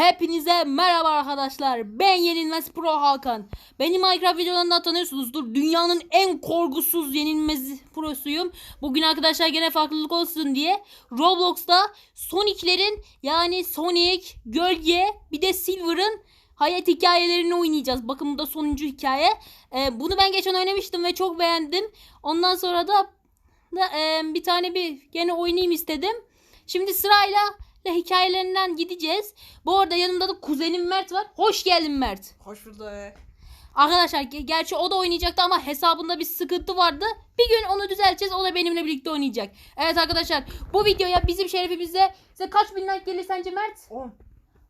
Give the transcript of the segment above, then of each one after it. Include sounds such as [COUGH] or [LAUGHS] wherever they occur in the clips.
Hepinize merhaba arkadaşlar. Ben Yenilmez Pro Hakan. Beni Minecraft videolarından tanıyorsunuzdur. Dünyanın en korkusuz yenilmez prosuyum. Bugün arkadaşlar gene farklılık olsun diye Roblox'ta Sonic'lerin yani Sonic, Gölge bir de Silver'ın hayat hikayelerini oynayacağız. Bakın bu da sonuncu hikaye. Ee, bunu ben geçen oynamıştım ve çok beğendim. Ondan sonra da, da e, bir tane bir gene oynayayım istedim. Şimdi sırayla hikayelerinden gideceğiz. Bu arada yanımda da kuzenim Mert var. Hoş geldin Mert. Hoş bulduk. Arkadaşlar ge- gerçi o da oynayacaktı ama hesabında bir sıkıntı vardı. Bir gün onu düzelteceğiz. O da benimle birlikte oynayacak. Evet arkadaşlar bu videoya bizim şerefimizde size kaç bin like gelir sence Mert? 10.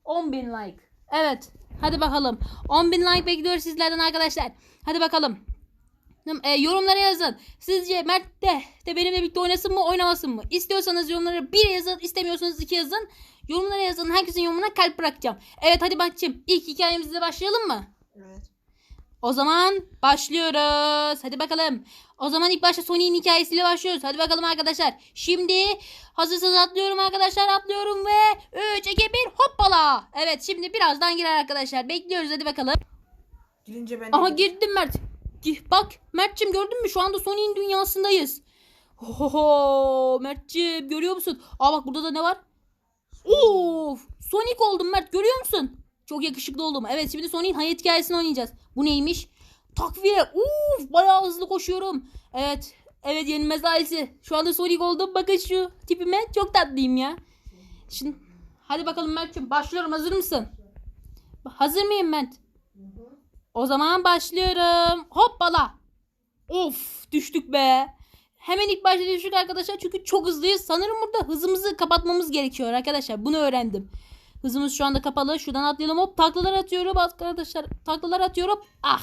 10 bin like. Evet. Hadi bakalım. 10 bin like bekliyoruz sizlerden arkadaşlar. Hadi bakalım. E, yorumlara yazın. Sizce Mert de, de benimle birlikte oynasın mı oynamasın mı? İstiyorsanız yorumlara bir yazın. istemiyorsanız iki yazın. Yorumlara yazın. Herkesin yorumuna kalp bırakacağım. Evet hadi bakayım. İlk hikayemizle başlayalım mı? Evet. O zaman başlıyoruz. Hadi bakalım. O zaman ilk başta Sony'nin hikayesiyle başlıyoruz. Hadi bakalım arkadaşlar. Şimdi hazırsanız atlıyorum arkadaşlar. Atlıyorum ve 3, 2, 1 hoppala. Evet şimdi birazdan girer arkadaşlar. Bekliyoruz hadi bakalım. Girince ben Aha girdim Mert. Bak Mert'cim gördün mü? Şu anda Sony'nin dünyasındayız. Oho Mert'cim görüyor musun? Aa bak burada da ne var? Of Sonic oldum Mert görüyor musun? Çok yakışıklı oldum. Evet şimdi Sonic'in hayat hikayesini oynayacağız. Bu neymiş? Takviye. Uf bayağı hızlı koşuyorum. Evet. Evet yenilmez ailesi. Şu anda Sonic oldum. Bakın şu tipime. Çok tatlıyım ya. Şimdi hadi bakalım Mert'cim başlıyorum. Hazır mısın? Hazır mıyım Mert? O zaman başlıyorum. Hoppala. Of düştük be. Hemen ilk başta düştük arkadaşlar çünkü çok hızlıyız. Sanırım burada hızımızı kapatmamız gerekiyor arkadaşlar. Bunu öğrendim. Hızımız şu anda kapalı. Şuradan atlayalım. Hop taklalar atıyorum arkadaşlar. Taklalar atıyorum. Ah.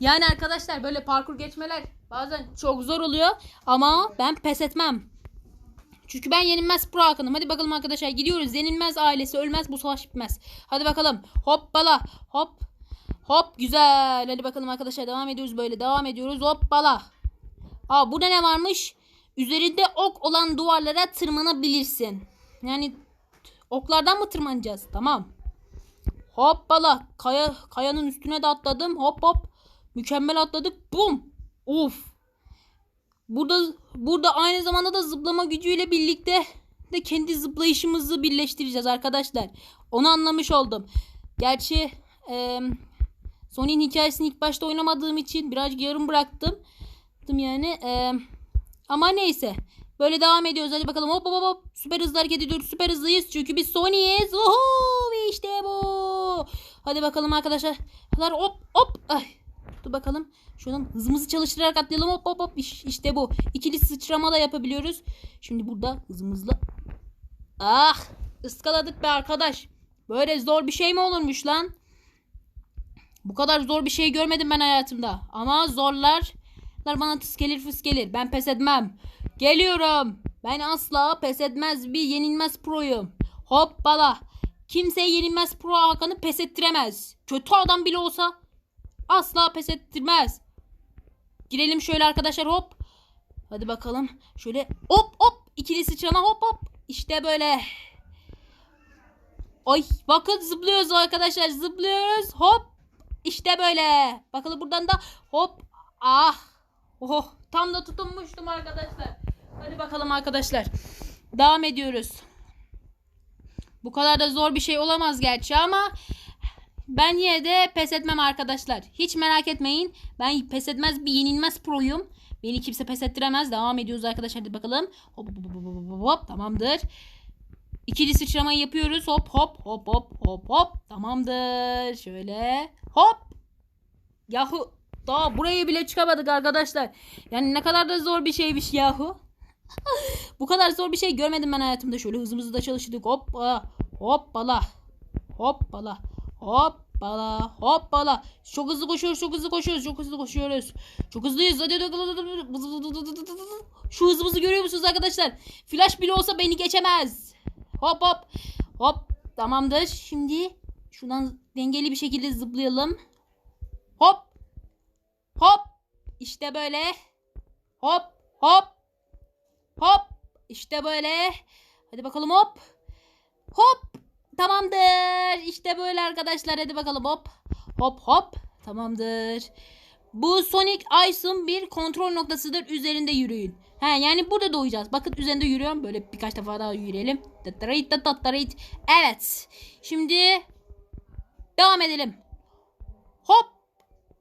Yani arkadaşlar böyle parkur geçmeler bazen çok zor oluyor. Ama ben pes etmem. Çünkü ben yenilmez pro Hakan'ım. Hadi bakalım arkadaşlar gidiyoruz. Yenilmez ailesi ölmez bu savaş bitmez. Hadi bakalım. Hoppala. Hop. Hop güzel. Hadi bakalım arkadaşlar devam ediyoruz böyle. Devam ediyoruz. Hoppala. Aa burada ne varmış? Üzerinde ok olan duvarlara tırmanabilirsin. Yani oklardan mı tırmanacağız? Tamam. Hoppala. Kaya, kayanın üstüne de atladım. Hop hop. Mükemmel atladık. Bum. Uf. Burada burada aynı zamanda da zıplama gücüyle birlikte de kendi zıplayışımızı birleştireceğiz arkadaşlar. Onu anlamış oldum. Gerçi eee Sony'nin hikayesini ilk başta oynamadığım için birazcık yarım bıraktım. Yani eee, ama neyse. Böyle devam ediyoruz. Hadi bakalım hop hop hop. Süper hızlı hareket ediyoruz. Süper hızlıyız. Çünkü biz Sony'yiz. Oho ve işte bu. Hadi bakalım arkadaşlar. Hop hop. Ay. Dur bakalım. Şuradan hızımızı çalıştırarak atlayalım. Hop hop hop. İş- İşte bu. İkili sıçrama da yapabiliyoruz. Şimdi burada hızımızla. Ah. ıskaladık be arkadaş. Böyle zor bir şey mi olurmuş lan? Bu kadar zor bir şey görmedim ben hayatımda. Ama zorlar bana tıs gelir fıs gelir. Ben pes etmem. Geliyorum. Ben asla pes etmez bir yenilmez proyum. Hoppala. Kimse yenilmez pro Hakan'ı pes ettiremez. Kötü adam bile olsa asla pes ettirmez. Girelim şöyle arkadaşlar hop. Hadi bakalım. Şöyle hop hop. İkili sıçrama hop hop. İşte böyle. Ay bakın zıplıyoruz arkadaşlar zıplıyoruz hop işte böyle. Bakalım buradan da hop. Ah. Oh. Tam da tutunmuştum arkadaşlar. Hadi bakalım arkadaşlar. Devam ediyoruz. Bu kadar da zor bir şey olamaz gerçi ama ben yine de pes etmem arkadaşlar. Hiç merak etmeyin. Ben pes etmez bir yenilmez proyum. Beni kimse pes ettiremez. Devam ediyoruz arkadaşlar. Hadi bakalım. Hop hop hop hop hop, tamamdır İkili sıçramayı yapıyoruz. Hop hop hop hop hop hop. Tamamdır. Şöyle hop. Yahu daha buraya bile çıkamadık arkadaşlar. Yani ne kadar da zor bir şeymiş yahu. [LAUGHS] Bu kadar zor bir şey görmedim ben hayatımda. Şöyle hızımızı da çalıştırdık. Hoppa. Hoppala. Hoppala. Hoppala. Hoppala. Çok hızlı koşuyoruz. Çok hızlı koşuyoruz. Çok hızlı koşuyoruz. Çok hızlıyız. Hadi. Şu hızımızı görüyor musunuz arkadaşlar? Flash bile olsa beni geçemez. Hop hop. Hop. Tamamdır. Şimdi şuradan dengeli bir şekilde zıplayalım. Hop. Hop. İşte böyle. Hop. Hop. Hop. İşte böyle. Hadi bakalım hop. Hop. Tamamdır. İşte böyle arkadaşlar. Hadi bakalım hop. Hop hop. Tamamdır. Bu Sonic Ice'ın bir kontrol noktasıdır. Üzerinde yürüyün. He yani burada doğacağız. Bakın üzerinde yürüyorum. Böyle birkaç defa daha yürüyelim. Evet. Şimdi devam edelim. Hop.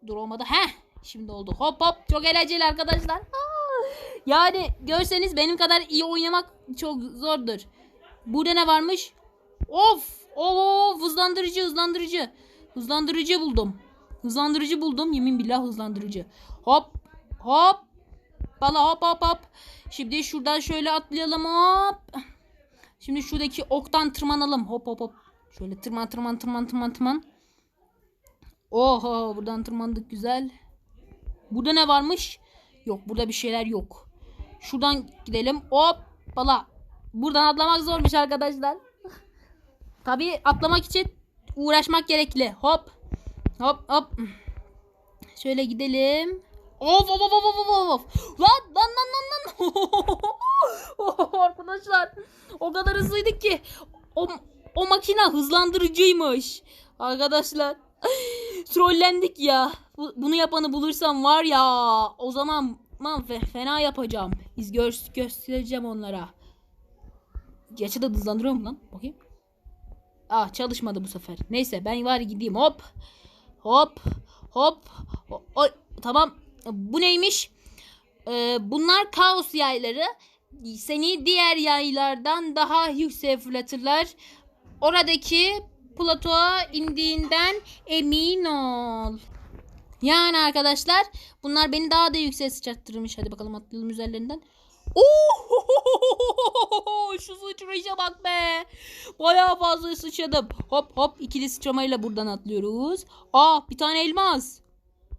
Dur olmadı. He. Şimdi oldu. Hop hop. Çok eğlenceli arkadaşlar. Aa! Yani görseniz benim kadar iyi oynamak çok zordur. Burada ne varmış? Of! Of! Hızlandırıcı, hızlandırıcı. Hızlandırıcı buldum. Hızlandırıcı buldum. Yemin billah hızlandırıcı. Hop! Hop! Bala hop hop hop. Şimdi şuradan şöyle atlayalım hop. Şimdi şuradaki oktan tırmanalım. Hop hop hop. Şöyle tırman tırman tırman tırman tırman. Oho buradan tırmandık güzel. Burada ne varmış? Yok burada bir şeyler yok. Şuradan gidelim. Hop bala. Buradan atlamak zormuş arkadaşlar. Tabii atlamak için uğraşmak gerekli. Hop. Hop hop. Şöyle gidelim. Of of of of of of. Lan lan lan lan lan. [LAUGHS] Arkadaşlar o kadar hızlıydık ki o, o makine hızlandırıcıymış. Arkadaşlar [LAUGHS] trollendik ya. Bu- bunu yapanı bulursam var ya o zaman man fe- fena yapacağım. İz gö- göstereceğim onlara. Gerçi de hızlandırıyor mu lan? Bakayım. Ah çalışmadı bu sefer. Neyse ben var gideyim hop. Hop. Hop. O- Oy, tamam. Bu neymiş? Ee, bunlar kaos yayları. Seni diğer yaylardan daha yükseğe fırlatırlar. Oradaki platoğa indiğinden emin ol. Yani arkadaşlar bunlar beni daha da yükseğe sıçrattırmış. Hadi bakalım atlayalım üzerlerinden. Oo! [LAUGHS] Şu sıçrayışa bak be. Bayağı fazla sıçradım. Hop hop ikili sıçramayla buradan atlıyoruz. Aa bir tane elmas.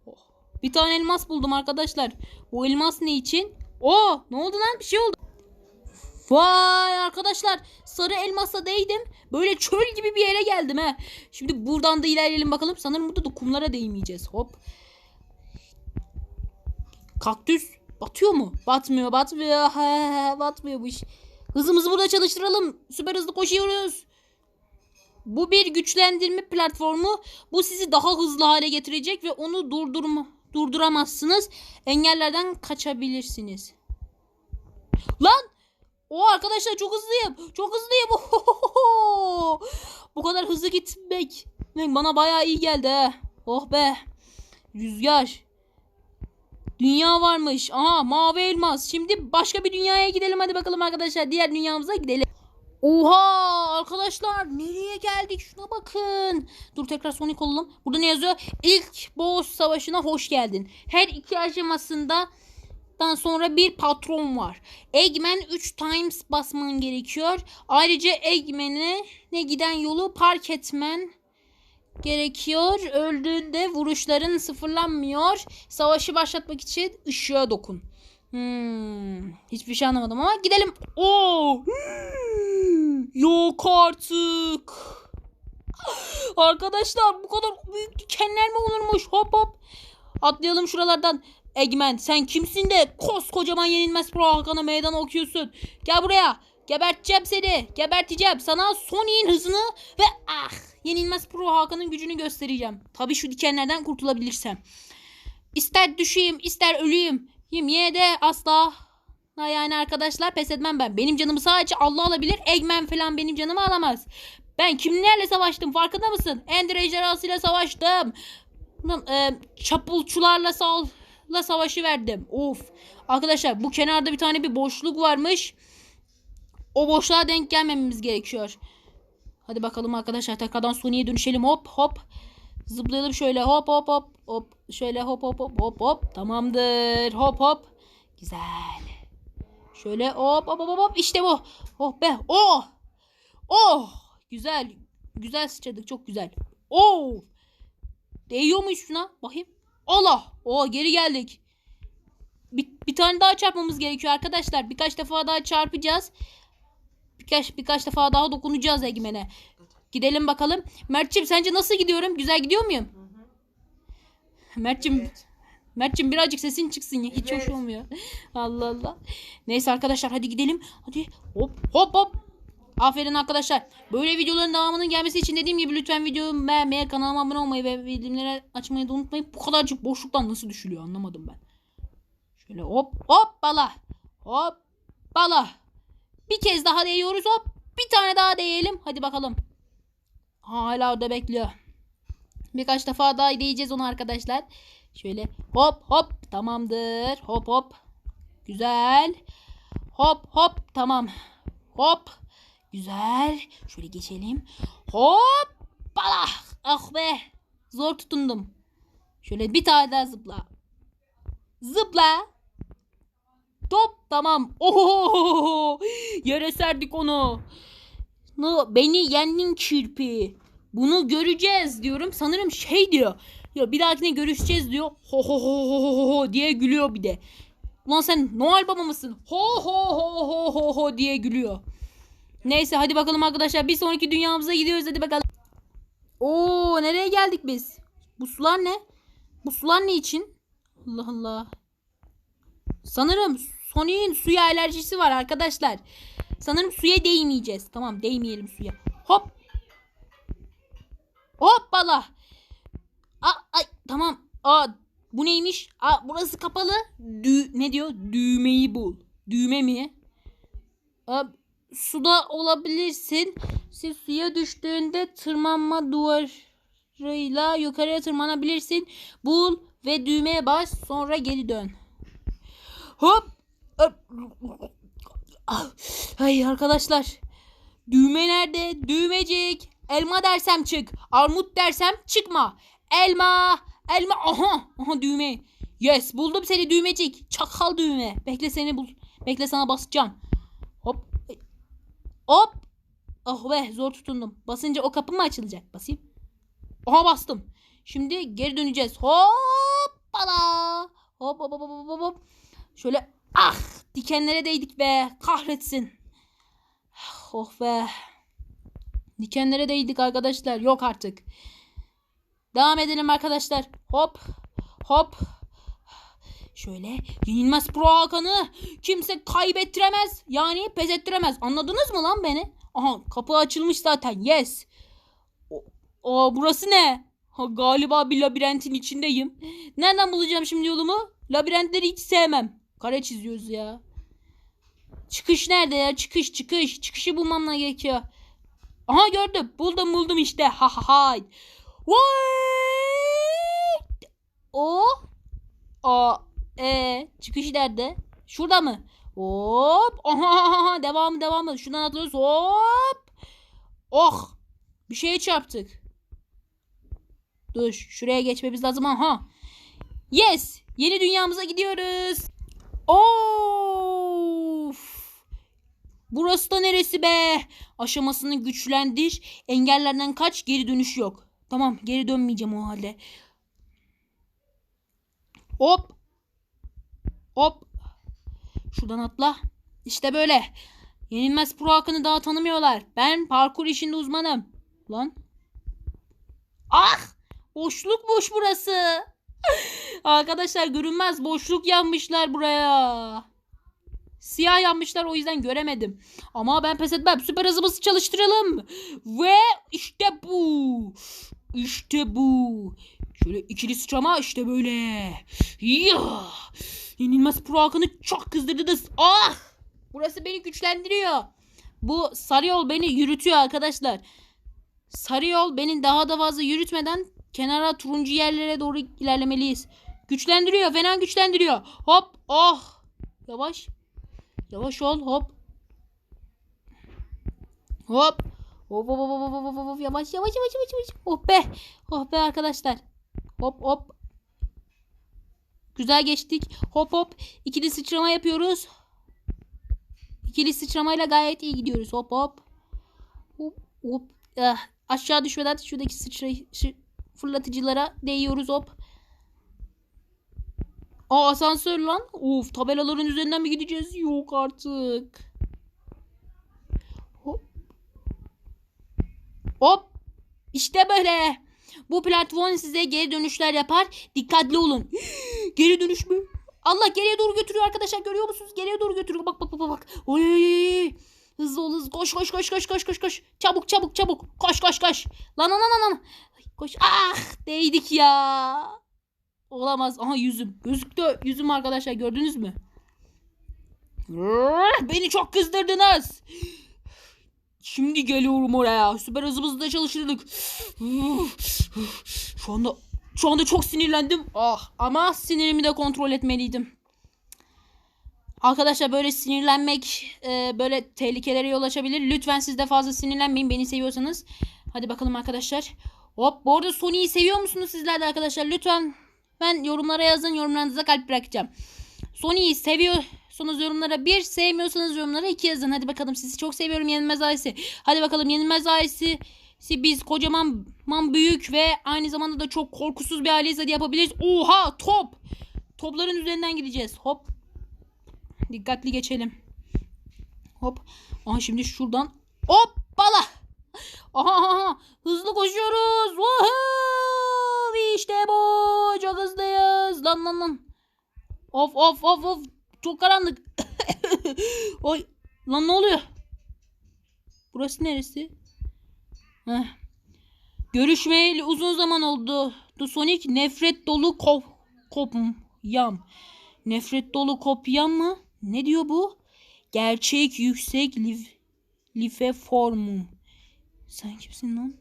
Oh, Bir tane elmas buldum arkadaşlar. Bu elmas ne için? Oo ne oldu lan bir şey oldu. Vay arkadaşlar sarı elmasla değdim. Böyle çöl gibi bir yere geldim he. Şimdi buradan da ilerleyelim bakalım. Sanırım burada da kumlara değmeyeceğiz. Hop. Kaktüs batıyor mu? Batmıyor batmıyor. He, he, batmıyor bu iş. Hızımızı burada çalıştıralım. Süper hızlı koşuyoruz. Bu bir güçlendirme platformu. Bu sizi daha hızlı hale getirecek ve onu durdurma durduramazsınız. Engellerden kaçabilirsiniz. Lan! O arkadaşlar çok hızlıyım. Çok hızlıyım. Ohohoho! [LAUGHS] Bu kadar hızlı gitmek bana bayağı iyi geldi he. Oh be. Rüzgar. Dünya varmış. Aha mavi elmas. Şimdi başka bir dünyaya gidelim hadi bakalım arkadaşlar. Diğer dünyamıza gidelim. Oha arkadaşlar nereye geldik şuna bakın. Dur tekrar Sonic olalım. Burada ne yazıyor? İlk boss savaşına hoş geldin. Her iki aşamasında dan sonra bir patron var. Eggman 3 times basman gerekiyor. Ayrıca Eggman'e ne giden yolu park etmen gerekiyor. Öldüğünde vuruşların sıfırlanmıyor. Savaşı başlatmak için ışığa dokun. Hmm, hiçbir şey anlamadım ama gidelim. Oo! Hmm, Yok artık. Arkadaşlar bu kadar büyük dikenler mi olurmuş? Hop hop. Atlayalım şuralardan. Eggman sen kimsin de koskocaman yenilmez pro Hakan'a meydan okuyorsun. Gel buraya. Geberteceğim seni. Geberteceğim. Sana Sonic'in hızını ve ah yenilmez pro Hakan'ın gücünü göstereceğim. Tabii şu dikenlerden kurtulabilirsem. İster düşeyim ister öleyim. Yine de asla yani arkadaşlar pes etmem ben. Benim canımı sadece Allah alabilir. Eggman falan benim canımı alamaz. Ben kimlerle savaştım farkında mısın? Ender ejderhasıyla savaştım. E, çapulçularla sal savaşı verdim. Of. Arkadaşlar bu kenarda bir tane bir boşluk varmış. O boşluğa denk gelmememiz gerekiyor. Hadi bakalım arkadaşlar tekrardan Sony'ye dönüşelim. Hop hop. Zıplayalım şöyle hop hop hop hop. Şöyle hop hop hop hop hop. Tamamdır. Hop hop. Güzel. Şöyle hop hop hop hop. İşte bu. Oh be. Oh. Oh. Güzel. Güzel sıçradık. Çok güzel. Oh. Değiyor mu şuna? Bakayım. Allah. Oh geri geldik. Bir, bir tane daha çarpmamız gerekiyor arkadaşlar. Birkaç defa daha çarpacağız. Birkaç birkaç defa daha dokunacağız Egemen'e. Gidelim bakalım. Mert'cim sence nasıl gidiyorum? Güzel gidiyor muyum? Mert'cim Mert'cim birazcık sesin çıksın ya. Hiç hoş olmuyor. [LAUGHS] Allah Allah. Neyse arkadaşlar hadi gidelim. Hadi hop hop hop. Aferin arkadaşlar. Böyle videoların devamının gelmesi için dediğim gibi lütfen videomu beğenmeyi, kanalıma abone olmayı ve bildirimleri açmayı da unutmayın. Bu kadarcık boşluktan nasıl düşülüyor anlamadım ben. Şöyle hop hop bala. Hop bala. Bir kez daha değiyoruz hop. Bir tane daha değelim. Hadi bakalım. Hala orada bekliyor. Birkaç defa daha değeceğiz onu arkadaşlar. Şöyle hop hop tamamdır. Hop hop. Güzel. Hop hop tamam. Hop. Güzel. Şöyle geçelim. Hop. Bala. Ah be. Zor tutundum. Şöyle bir tane daha zıpla. Zıpla. Top tamam. Oho! Yere serdik onu. No, beni yendin kirpi. Bunu göreceğiz diyorum. Sanırım şey diyor. Ya bir dahakine görüşeceğiz diyor. Ho ho ho ho ho ho diye gülüyor bir de. Ulan sen Noel Baba mısın? Ho ho ho ho ho ho diye gülüyor. Neyse hadi bakalım arkadaşlar. Bir sonraki dünyamıza gidiyoruz hadi bakalım. Oo nereye geldik biz? Bu sular ne? Bu sular ne için? Allah Allah. Sanırım Sonic'in suya alerjisi var arkadaşlar. Sanırım suya değmeyeceğiz. Tamam değmeyelim suya. Hop. Hoppala. Aa, ay, tamam. Aa, bu neymiş? Aa, burası kapalı. Dü ne diyor? Düğmeyi bul. Düğme mi? Aa, suda olabilirsin. Siz suya düştüğünde tırmanma duvarıyla yukarıya tırmanabilirsin. Bul ve düğmeye bas. Sonra geri dön. Hop. Hop. Ah, Ay arkadaşlar. Düğme nerede? Düğmecik. Elma dersem çık. Armut dersem çıkma. Elma. Elma. Aha. Aha düğme. Yes buldum seni düğmecik. Çakal düğme. Bekle seni bul. Bekle sana basacağım. Hop. Hop. Oh be zor tutundum. Basınca o kapı mı açılacak? Basayım. Aha bastım. Şimdi geri döneceğiz. Hoppala. Hop hop hop hop hop hop. Şöyle ah dikenlere değdik be. Kahretsin. Oh be. Dikenlere değdik arkadaşlar. Yok artık. Devam edelim arkadaşlar. Hop. Hop. Şöyle yenilmez pro Hakan'ı kimse kaybettiremez. Yani pes ettiremez. Anladınız mı lan beni? Aha kapı açılmış zaten. Yes. O burası ne? Ha, galiba bir labirentin içindeyim. Nereden bulacağım şimdi yolumu? Labirentleri hiç sevmem. Kare çiziyoruz ya. Çıkış nerede ya? Çıkış çıkış. Çıkışı bulmam gerekiyor. Aha gördüm. Buldum buldum işte. Ha ha ha. Wait. O. A. E. Çıkış nerede? Şurada mı? Hop. Aha. Devamı devamı. Şuradan atlıyoruz. Hop. Oh. Bir şeye çarptık. Dur. Şuraya geçmemiz lazım. Aha. Yes. Yeni dünyamıza gidiyoruz. Of. Burası da neresi be? Aşamasını güçlendir. Engellerden kaç geri dönüş yok. Tamam geri dönmeyeceğim o halde. Hop. Hop. Şuradan atla. İşte böyle. Yenilmez pro hakkını daha tanımıyorlar. Ben parkur işinde uzmanım. Lan. Ah! Boşlukmuş burası. Arkadaşlar görünmez boşluk yanmışlar buraya. Siyah yanmışlar o yüzden göremedim. Ama ben pes etmem. Süper hızımızı çalıştıralım. Ve işte bu. İşte bu. Şöyle ikili sıçrama işte böyle. Ya. Yenilmez pro halkını çok kızdırdınız. Ah. Burası beni güçlendiriyor. Bu sarı yol beni yürütüyor arkadaşlar. Sarı yol beni daha da fazla yürütmeden kenara turuncu yerlere doğru ilerlemeliyiz. Güçlendiriyor. Fena güçlendiriyor. Hop. Oh. Yavaş. Yavaş ol. Hop. Hop. Hop hop hop hop hop hop yavaş yavaş yavaş yavaş yavaş. Oh be. Oh be arkadaşlar. Hop hop. Güzel geçtik. Hop hop. İkili sıçrama yapıyoruz. İkili sıçramayla gayet iyi gidiyoruz. Hop hop. Hop hop. Ah, aşağı düşmeden şuradaki sıçrayı fırlatıcılara değiyoruz hop. Aa asansör lan. Of tabelaların üzerinden mi gideceğiz? Yok artık. Hop. Hop. İşte böyle. Bu platform size geri dönüşler yapar. Dikkatli olun. [GASPS] geri dönüş mü? Allah geriye doğru götürüyor arkadaşlar. Görüyor musunuz? Geriye doğru götürüyor. Bak bak bak bak. Oy. Hızlı ol hızlı. Koş koş koş koş koş koş koş. Çabuk çabuk çabuk. Koş koş koş. Lan lan lan lan. Koş. Ah değdik ya. Olamaz. Aha yüzüm. Gözüktü yüzüm arkadaşlar gördünüz mü? Beni çok kızdırdınız. Şimdi geliyorum oraya. Süper hızımızda çalıştırdık. Şu anda şu anda çok sinirlendim. Ah ama sinirimi de kontrol etmeliydim. Arkadaşlar böyle sinirlenmek e, böyle tehlikelere yol açabilir. Lütfen siz de fazla sinirlenmeyin beni seviyorsanız. Hadi bakalım arkadaşlar. Hop bu arada Sony'yi seviyor musunuz sizler de arkadaşlar? Lütfen ben yorumlara yazın yorumlarınıza kalp bırakacağım. Sony'yi seviyorsanız yorumlara bir sevmiyorsanız yorumlara iki yazın. Hadi bakalım sizi çok seviyorum Yenilmez Ailesi. Hadi bakalım Yenilmez Ailesi biz kocaman man büyük ve aynı zamanda da çok korkusuz bir aileyiz. Hadi yapabiliriz. Oha top. Topların üzerinden gideceğiz. Hop. Dikkatli geçelim. Hop. Aha şimdi şuradan. Hop bala. Aha, aha. Hızlı koşuyoruz. Woohoo! İşte bu. Çok hızlıyız. Lan lan lan. Of of of of. Çok karanlık. [COUGHS] Oy. Lan ne oluyor? Burası neresi? Heh. Görüşmeyeli uzun zaman oldu. The Sonic nefret dolu kop kopyam. Nefret dolu kopyam mı? Ne diyor bu? Gerçek yüksek lif, life formum. Sen kimsin lan?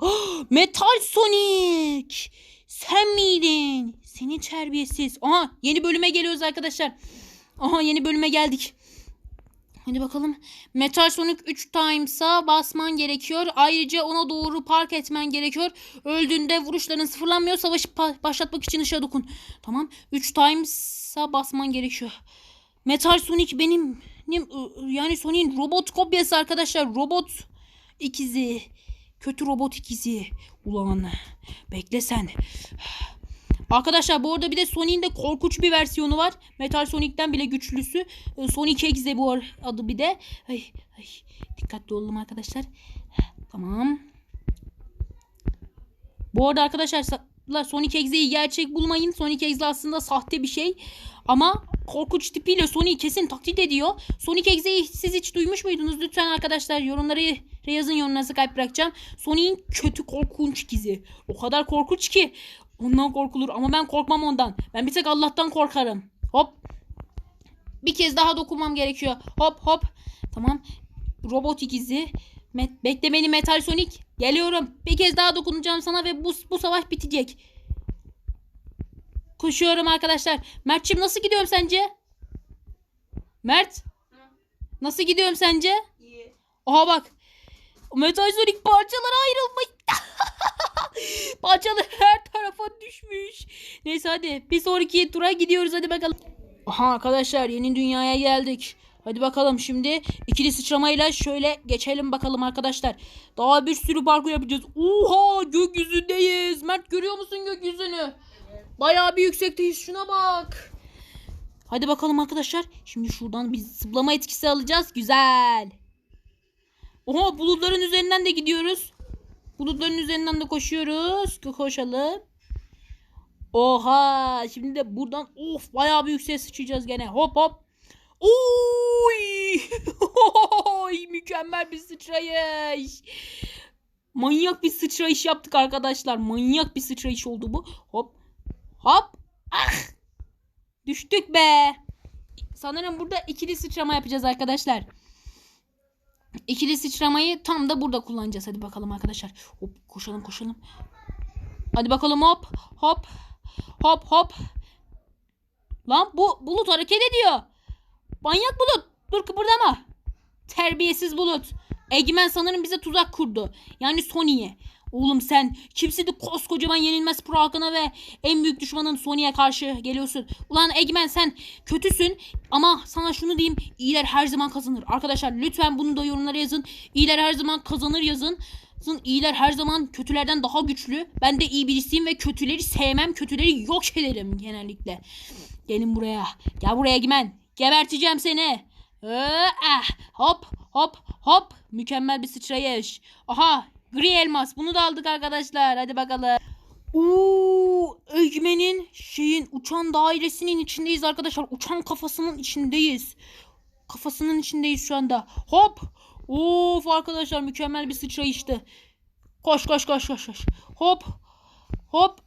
[GASPS] Metal Sonic! Sen miydin? Seni terbiyesiz. Aha yeni bölüme geliyoruz arkadaşlar. Aha yeni bölüme geldik. Hadi bakalım. Metal Sonic 3 times'a basman gerekiyor. Ayrıca ona doğru park etmen gerekiyor. Öldüğünde vuruşların sıfırlanmıyor. Savaşı başlatmak için ışığa dokun. Tamam. 3 times'a basman gerekiyor. Metal Sonic benim benim- yani Sonic'in robot kopyası arkadaşlar. Robot ikizi. Kötü robot ikizi. Ulan bekle sen. Arkadaşlar bu arada bir de Sonic'in de korkunç bir versiyonu var. Metal Sonic'ten bile güçlüsü. Ee, Sonic Exe bu adı bir de. Ay, ay. Dikkatli olalım arkadaşlar. Tamam. Bu arada arkadaşlar Sonic Exe'yi gerçek bulmayın. Sonic Exe aslında sahte bir şey. Ama korkunç tipiyle Sonic'i kesin taklit ediyor. Sonic Exe'yi siz hiç duymuş muydunuz? Lütfen arkadaşlar yorumları yazın yorumlarınızı kalp bırakacağım. Sonic'in kötü korkunç gizi. O kadar korkunç ki ondan korkulur ama ben korkmam ondan. Ben bir tek Allah'tan korkarım. Hop. Bir kez daha dokunmam gerekiyor. Hop hop. Tamam. Robot ikizi. Met bekle beni Metal Sonic. Geliyorum. Bir kez daha dokunacağım sana ve bu, bu savaş bitecek. Koşuyorum arkadaşlar. Mert'cim nasıl gidiyorum sence? Mert? Nasıl gidiyorum sence? İyi. Oha bak. Metal Sonic parçalara ayrılmış. [LAUGHS] Parçalar her tarafa düşmüş. Neyse hadi bir sonraki tura gidiyoruz hadi bakalım. Aha arkadaşlar yeni dünyaya geldik. Hadi bakalım şimdi ikili sıçramayla şöyle geçelim bakalım arkadaşlar. Daha bir sürü parkur yapacağız. Oha gökyüzündeyiz. Mert görüyor musun gökyüzünü? Bayağı bir yüksekteyiz şuna bak. Hadi bakalım arkadaşlar. Şimdi şuradan bir zıplama etkisi alacağız. Güzel. Oha bulutların üzerinden de gidiyoruz. Bulutların üzerinden de koşuyoruz. Koşalım. Oha şimdi de buradan of bayağı bir yükseğe sıçrayacağız gene. Hop hop. Oy! [LAUGHS] Oy! Mükemmel bir sıçrayış. Manyak bir sıçrayış yaptık arkadaşlar. Manyak bir sıçrayış oldu bu. Hop. Hop. Ah! Düştük be. Sanırım burada ikili sıçrama yapacağız arkadaşlar. İkili sıçramayı tam da burada kullanacağız. Hadi bakalım arkadaşlar. Hop koşalım koşalım. Hadi bakalım hop hop hop hop. Lan bu bulut hareket ediyor. Manyak bulut. Dur kıpırdama. Terbiyesiz bulut. Egemen sanırım bize tuzak kurdu. Yani Sony'ye. Oğlum sen kimsin de koskocaman yenilmez pro halkına ve en büyük düşmanın Sony'ye karşı geliyorsun. Ulan Egemen sen kötüsün ama sana şunu diyeyim iyiler her zaman kazanır. Arkadaşlar lütfen bunu da yorumlara yazın. İyiler her zaman kazanır yazın. Yazın, İyiler her zaman kötülerden daha güçlü. Ben de iyi birisiyim ve kötüleri sevmem. Kötüleri yok ederim genellikle. Gelin buraya. Gel buraya Egemen. Geberteceğim seni. Ee, ah, hop hop hop. Mükemmel bir sıçrayış. Aha gri elmas. Bunu da aldık arkadaşlar. Hadi bakalım. Uuu Egemen'in şeyin uçan dairesinin içindeyiz arkadaşlar. Uçan kafasının içindeyiz. Kafasının içindeyiz şu anda. Hop Of arkadaşlar mükemmel bir sıçrayıştı. Koş koş koş koş koş. Hop. Hop.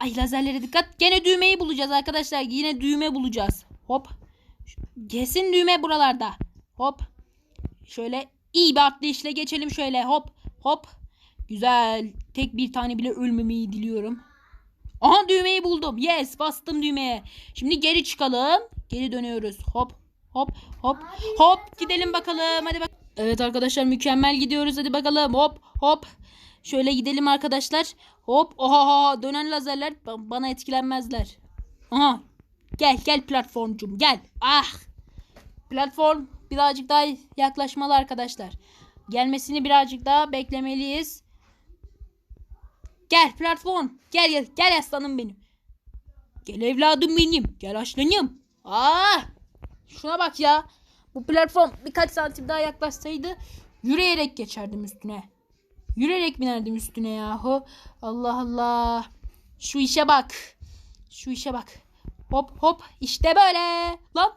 Ay lazerlere dikkat. Gene düğmeyi bulacağız arkadaşlar. Yine düğme bulacağız. Hop. Kesin düğme buralarda. Hop. Şöyle iyi bir atlayışla geçelim şöyle. Hop. Hop. Güzel. Tek bir tane bile ölmemeyi diliyorum. Aha düğmeyi buldum. Yes bastım düğmeye. Şimdi geri çıkalım. Geri dönüyoruz. Hop. Hop. Hop. Hop. Gidelim bakalım. Hadi bak. Evet arkadaşlar mükemmel gidiyoruz. Hadi bakalım. Hop. Hop. Şöyle gidelim arkadaşlar. Hop. Oha. Dönen lazerler ba- bana etkilenmezler. Aha. Gel gel platformcum gel. Ah. Platform birazcık daha yaklaşmalı arkadaşlar. Gelmesini birazcık daha beklemeliyiz. Gel platform. Gel gel gel aslanım benim. Gel evladım benim. Gel aslanım. Aa! Şuna bak ya. Bu platform birkaç santim daha yaklaşsaydı yürüyerek geçerdim üstüne. Yürüyerek binerdim üstüne yahu. Allah Allah. Şu işe bak. Şu işe bak. Hop hop işte böyle. Lan.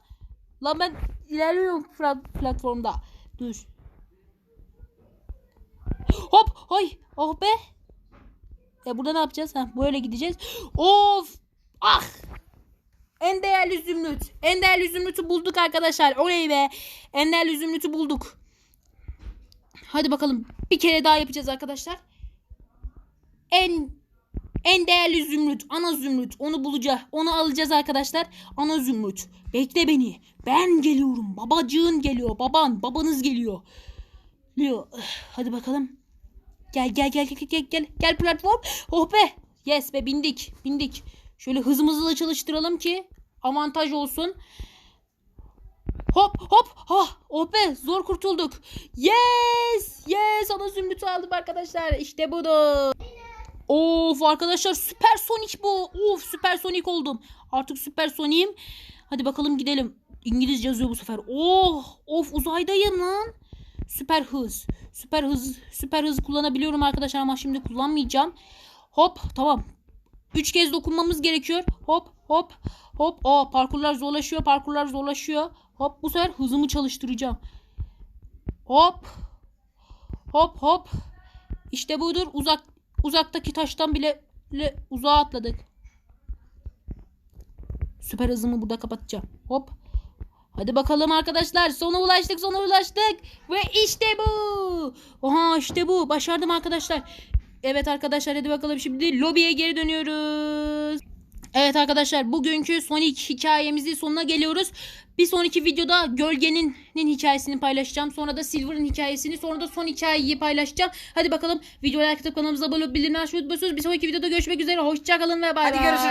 Lan ben ilerliyorum pla- platformda. Dur. Hop. Ay. Oh be. E burada ne yapacağız? Ha, böyle gideceğiz. Of. Ah. En değerli zümrüt. En değerli zümrütü bulduk arkadaşlar. Oley be. En değerli zümrütü bulduk. Hadi bakalım. Bir kere daha yapacağız arkadaşlar. En en değerli zümrüt, ana zümrüt. Onu bulacağız. Onu alacağız arkadaşlar. Ana zümrüt. Bekle beni. Ben geliyorum. Babacığın geliyor. Baban, babanız geliyor. Leo. Hadi bakalım. Gel gel gel gel gel gel gel platform. Oh be. Yes be bindik. Bindik. Şöyle hızımızı da çalıştıralım ki avantaj olsun. Hop hop. Ah, oh be zor kurtulduk. Yes. Yes ana zümrütü aldım arkadaşlar. İşte budur. Of arkadaşlar süper sonik bu. Of süper sonik oldum. Artık süper sonic'im. Hadi bakalım gidelim. İngilizce yazıyor bu sefer. Oh of uzaydayım lan. Süper hız. Süper hız. Süper hız kullanabiliyorum arkadaşlar ama şimdi kullanmayacağım. Hop tamam. Üç kez dokunmamız gerekiyor. Hop hop hop. O parkurlar zorlaşıyor. Parkurlar zorlaşıyor. Hop bu sefer hızımı çalıştıracağım. Hop. Hop hop. İşte budur. Uzak uzaktaki taştan bile, bile uzağa atladık. Süper hızımı burada kapatacağım. Hop. Hadi bakalım arkadaşlar. Sona ulaştık, sona ulaştık. Ve işte bu. Oha işte bu. Başardım arkadaşlar. Evet arkadaşlar hadi bakalım şimdi lobiye geri dönüyoruz. Evet arkadaşlar bugünkü Sonic hikayemizin sonuna geliyoruz. Bir sonraki videoda Gölge'nin hikayesini paylaşacağım. Sonra da Silver'ın hikayesini sonra da son hikayeyi paylaşacağım. Hadi bakalım videoya like atıp kanalımıza abone olup bildirimleri açmayı unutmuyorsunuz. Bir sonraki videoda görüşmek üzere. Hoşçakalın ve bay Hadi bay. görüşürüz.